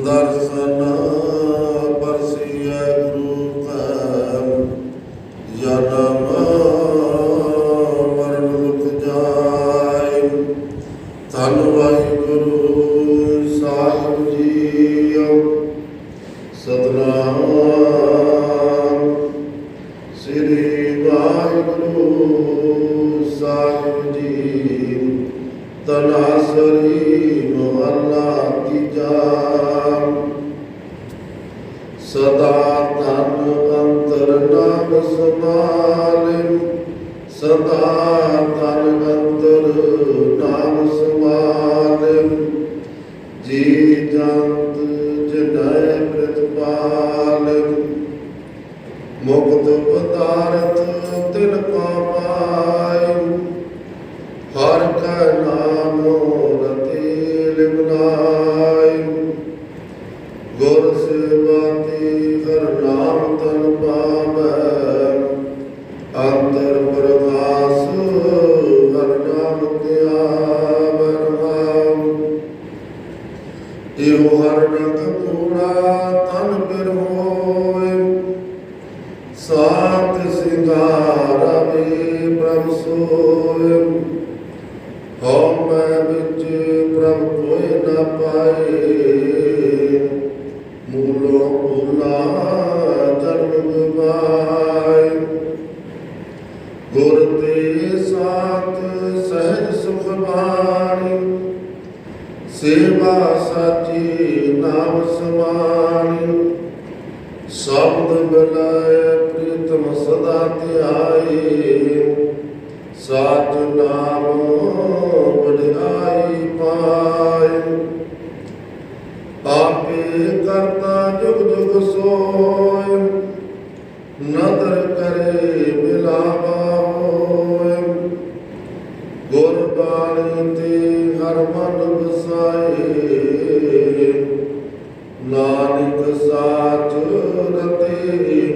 ਦਰਸ਼ਨ ਪਰਸੀਐ ਗੁਰੂ ਕੈ ਜਨਮ ਮਰਨ ਮੁਕ ਵਾਹਿਗੁਰੂ ਸਾਹਿਬ ਜੀਓ, ਸਤਨਾਮ। ਸ੍ਰੀ ਵਾਹਿਗੁਰੂ ਸਾਹਿਬ ਜੀ, ਤਨਾਸਰੀ ਮਹੱਲਾ ਤੀਜਾ ਸਦਾ ਤਨ ਅੰਤਰ ਨਾਮ ਸਮਾਲਿ। ਸਦਾ ਤਨ ਅੰਤਰ ਨਾਮ ਸਮਾਲਿ। ਜੀ ਜੰਤ ਜਨੈ ਪ੍ਰਤਪਾਲਿ। ਮੁਕਤ ਪਦਾਰਥ ਇਹੋ ਹਰ ਨੰਦ ਪੂਰਾ ਤਨ ਬਿਰ ਹੋਏ। ਸਾਤ ਸਿੰਗਾਰ ਵੇ ਪ੍ਰਭ ਸੋਏ। ਹਉ ਮੈਂ ਵਿੱਚ ਪ੍ਰਭ ਕੋਇ ਨਾ ਪਾਏ। ਸੇਵਾ ਸਾਚੀ ਨਾਮ ਸਮਾਣੀ। ਸ਼ਬਦ ਬਿਲਾਏ ਪ੍ਰੀਤਮ ਸਦਾ ਧਿਆਏ। ਸਾਚ ਨਾਮ ਬੜਾਈ ਪਾਏ। ਆਪੇ ਕਰਤਾ ਜੁਗ ਜੁਗ ਸੋਏ। ਨਦਰ ਕਰੇ ਮਿਲਾਵਾ ਨਾਨਕ ਸਾਚ ਰਤੇ,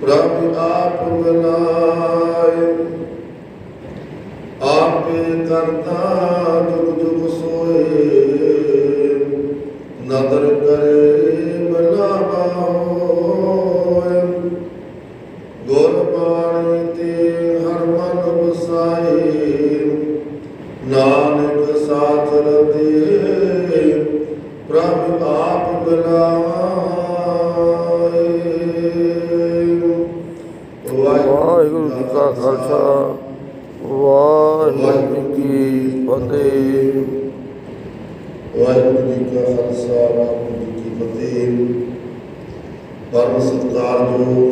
ਪ੍ਰਭ ਆਪ ਮਿਲਾਏ ਆਪੇ ਕਰਤਾ ਜੁਗ ਜੁਗ ਸੋਏ, ਨਦਰ ਕਰੇ ਮਨਾਵਾ ਹੋਏ ਗੁਰ ਬਾਣੀ ਤੇ ਹਰ ਮਨ ਵਸਾਏ, ਨਾਨਕ ਸਾਚ ਰਤੇ। ਪ੍ਰਭ ਆਪ ਬੁਲਾਏ ਵਾਹਿਗੁਰੂ ਜੀ ਕਾ ਖਾਲਸਾ ਵਾਹਿਗੁਰੂ ਜੀ ਕੀ ਫਤਿਹ। ਵਾਹਿਗੁਰੂ ਜੀ ਕਾ ਖਾਲਸਾ ਵਾਹਿਗੁਰੂ ਜੀ ਕੀ ਫਤਿਹ। ਪਰਮ ਸਤਿਕਾਰਯੋਗ